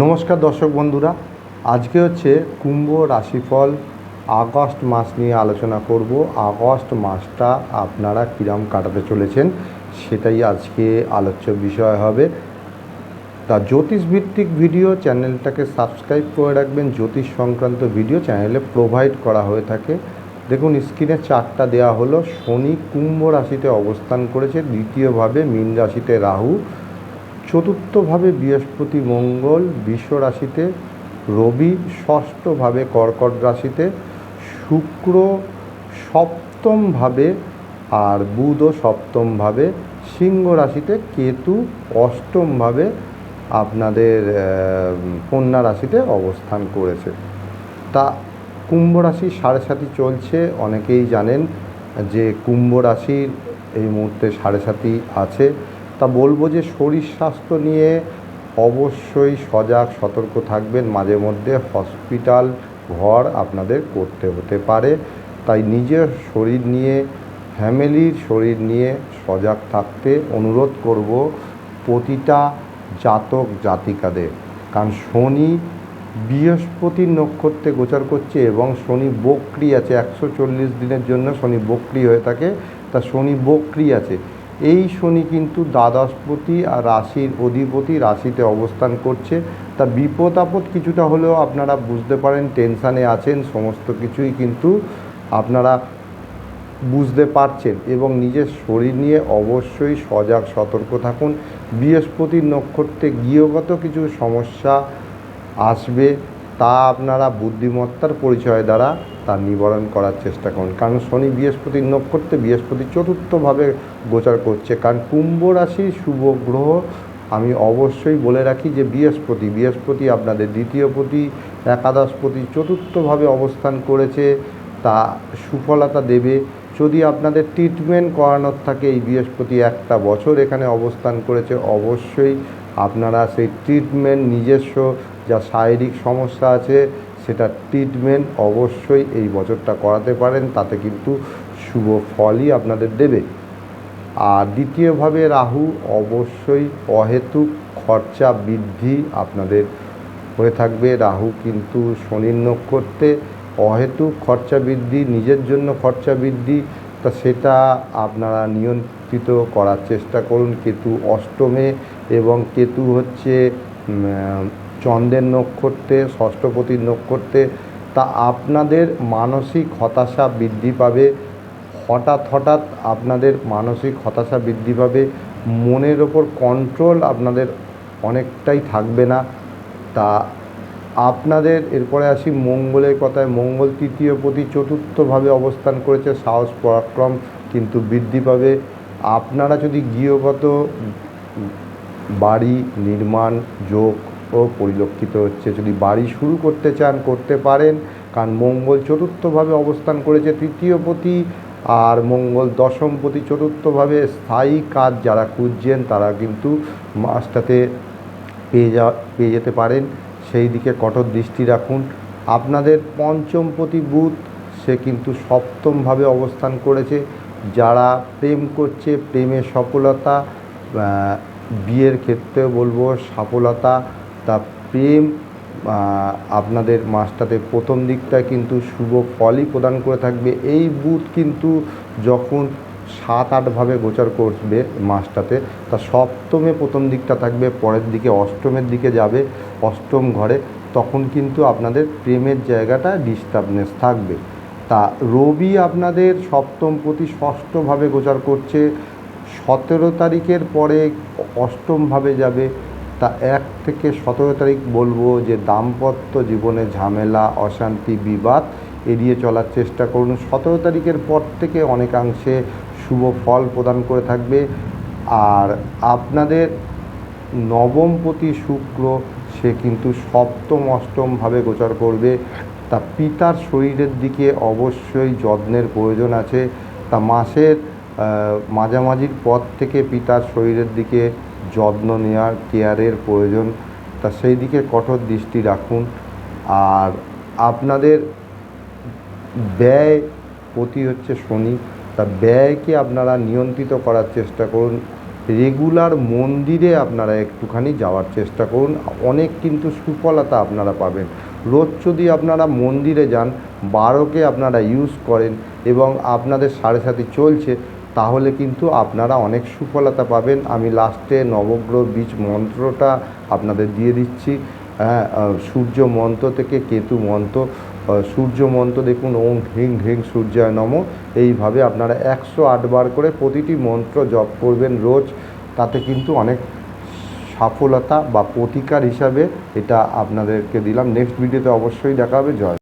নমস্কার দর্শক বন্ধুরা, আজকে হচ্ছে কুম্ভ রাশিফল আগস্ট মাস নিয়ে আলোচনা করব। আগস্ট মাসটা আপনারা কীরম কাটাতে চলেছেন সেটাই আজকে আলোচ্য বিষয় হবে। তা জ্যোতিষ ভিত্তিক ভিডিও চ্যানেলটাকে সাবস্ক্রাইব করে রাখবেন। জ্যোতিষ সংক্রান্ত ভিডিও চ্যানেলে প্রোভাইড করা হয়ে থাকে। দেখুন, স্ক্রিনে চারটা দেওয়া হলো। শনি কুম্ভ রাশিতে অবস্থান করেছে, দ্বিতীয়ভাবে মীন রাশিতে রাহু চতুর্থভাবে বৃহস্পতি মঙ্গল বিশ্ব রাশিতে, রবি ষষ্ঠভাবে কর্কট রাশিতে, শুক্র সপ্তমভাবে আর বুধও সপ্তমভাবে সিংহ রাশিতে, কেতু অষ্টমভাবে আপনাদের কন্যা রাশিতে অবস্থান করেছে। তা কুম্ভ রাশি সাড়ে সাতি চলছে, অনেকেই জানেন যে কুম্ভ রাশির এই মুহূর্তে সাড়ে সাতি আছে। তা বলব যে শরীর স্বাস্থ্য নিয়ে অবশ্যই সজাগ, সতর্ক থাকবেন। মাঝে মধ্যে হসপিটাল ঘর আপনাদের করতে হতে পারে। তাই নিজের শরীর নিয়ে, ফ্যামিলির শরীর নিয়ে সজাগ থাকতে অনুরোধ করব প্রতিটা জাতক জাতিকাদের। কারণ শনি বৃহস্পতির নক্ষত্রে গোচর করছে এবং শনি বক্রি আছে। একশো চল্লিশ দিনের জন্য শনি বক্রি হয়ে থাকে। তা শনি বক্রি আছে। এই শনি কিন্তু দ্বাদশপতি আর রাশির অধিপতি রাশিতে অবস্থান করছে। তা বিপদ আপদ কিছুটা হলেও আপনারা বুঝতে পারেন, টেনশানে আছেন, সমস্ত কিছুই কিন্তু আপনারা বুঝতে পারছেন এবং নিজের শরীর নিয়ে অবশ্যই সজাগ সতর্ক থাকুন। বৃহস্পতির নক্ষত্রে গৃহগত কিছু সমস্যা আসবে। তা আপনারা বুদ্ধিমত্তার পরিচয় দ্বারা তা নিবারণ করার চেষ্টা করুন। কারণ শনি বৃহস্পতির নক্ষত্রে বৃহস্পতি চতুর্থভাবে গোচর করছে। কারণ কুম্ভ রাশি শুভ গ্রহ, আমি অবশ্যই বলে রাখি যে বৃহস্পতি বৃহস্পতি আপনাদের দ্বিতীয়পতি একাদশপতি চতুর্থভাবে অবস্থান করেছে, তা সুফলতা দেবে। যদি আপনাদের ট্রিটমেন্ট করানোর থাকে, এই বৃহস্পতি একটা বছর এখানে অবস্থান করেছে, অবশ্যই আপনারা সেই ট্রিটমেন্ট নিজস্ব যা শারীরিক সমস্যা আছে, সেটা ট্রিটমেন্ট অবশ্যই এই বছরটা করাতে পারেন, তাতে কিন্তু শুভ ফলই আপনাদের দেবে। আর দ্বিতীয়ভাবে রাহু অবশ্যই অহেতুক খরচা বৃদ্ধি আপনাদের হয়ে থাকবে। রাহু কিন্তু শনির নক্ষত্রে অহেতুক খরচা বৃদ্ধি, নিজের জন্য খরচা বৃদ্ধি, তা সেটা আপনারা নিয়ন্ত্রিত করার চেষ্টা করুন। কিন্তু অষ্টমে এবং কেতু হচ্ছে চন্দ্রের নক্ষত্রে, ষষ্ঠপতির নক্ষত্রে, তা আপনাদের মানসিক হতাশা বৃদ্ধি পাবে। হঠাৎ হঠাৎ আপনাদের মানসিক হতাশা বৃদ্ধি পাবে। মনের ওপর কন্ট্রোল আপনাদের অনেকটাই থাকবে না। তা আপনাদের, এরপরে আসি মঙ্গলের কথায়, মঙ্গল তৃতীয় প্রতি চতুর্থভাবে অবস্থান করেছে, সাহস, পরাক্রম কিন্তু বৃদ্ধি পাবে। আপনারা যদি গৃহগত বাড়ি নির্মাণ, যোগ ও পরিলক্ষিত হচ্ছে। যদি বাড়ি শুরু করতে চান, করতে পারেন। কারণ মঙ্গল চতুর্থভাবে অবস্থান করেছে তৃতীয় পতি আর মঙ্গল দশমপতি চতুর্থভাবে স্থায়ী কাজ যারা খুঁজছেন, তারা কিন্তু মাসটাতে পেয়ে যা, পেয়ে যেতে পারেন। সেই দিকে কঠোর দৃষ্টি রাখুন। আপনাদের পঞ্চমপতি বুধ, সে কিন্তু সপ্তমভাবে অবস্থান করেছে। যারা প্রেম করছে প্রেমে সফলতা বিয়ের ক্ষেত্রেও বলব সফলতা, তা প্রেম আপনাদের মাসটাতে প্রথম দিকটা কিন্তু শুভ ফলই প্রদান করে থাকবে। এই বুধ কিন্তু যখন সাত আটভাবে গোচর করবে মাসটাতে, তা সপ্তমে প্রথম দিকটা থাকবে, পরের দিকে অষ্টমের দিকে যাবে, অষ্টম ঘরে, তখন কিন্তু আপনাদের প্রেমের জায়গাটা ডিস্টার্বনেস থাকবে। তা রবি আপনাদের সপ্তম প্রতি ষষ্ঠভাবে গোচর করছে সতেরো তারিখের পরে অষ্টমভাবে যাবে, তা এক থেকে সতেরো তারিখ বলব যে দাম্পত্য জীবনে ঝামেলা, অশান্তি, বিবাদ এড়িয়ে চলার চেষ্টা করুন। সতেরো তারিখের পর থেকে অনেকাংশে শুভ ফল প্রদান করে থাকবে। আর আপনাদের নবমপতি শুক্র, সে কিন্তু সপ্তম, অষ্টমভাবে গোচর করবে। তা পিতার শরীরের দিকে অবশ্যই যত্নের প্রয়োজন আছে। তা মাসের মাঝামাঝির পর থেকে পিতার শরীরের দিকে যত্ন নেওয়ার, কেয়ারের প্রয়োজন, তা সেই দিকে কঠোর দৃষ্টি রাখুন। আর আপনাদের ব্যয় প্রতি হচ্ছে শনি, তা ব্যয়কে আপনারা নিয়ন্ত্রিত করার চেষ্টা করুন। রেগুলার মন্দিরে আপনারা একটুখানি যাওয়ার চেষ্টা করুন। অনেক কিন্তু সুফলতা আপনারা পাবেন। রোজ যদি আপনারা মন্দিরে যান, বারোকে আপনারা ইউজ করেন এবং আপনাদের সাড়ে সাথে চলছে তাহলে কিন্তু আপনারা অনেক সুফলতা পাবেন। আমি লাস্টে নবগ্রহ বীজ মন্ত্রটা আপনাদের দিয়ে দিচ্ছি। হ্যাঁ সূর্য মন্ত্র থেকে কেতু মন্ত্র সূর্য মন্ত্র দেখুন, ওম হ্রিং হ্রিং সূর্যায় নম। এইভাবে আপনারা একশো আটবার করে প্রতিটি মন্ত্র জপ করবেন রোজ। তাতে কিন্তু অনেক সফলতা বা প্রতিকার হিসাবে এটা আপনাদেরকে দিলাম। নেক্সট ভিডিওতে অবশ্যই দেখা হবে। জয়।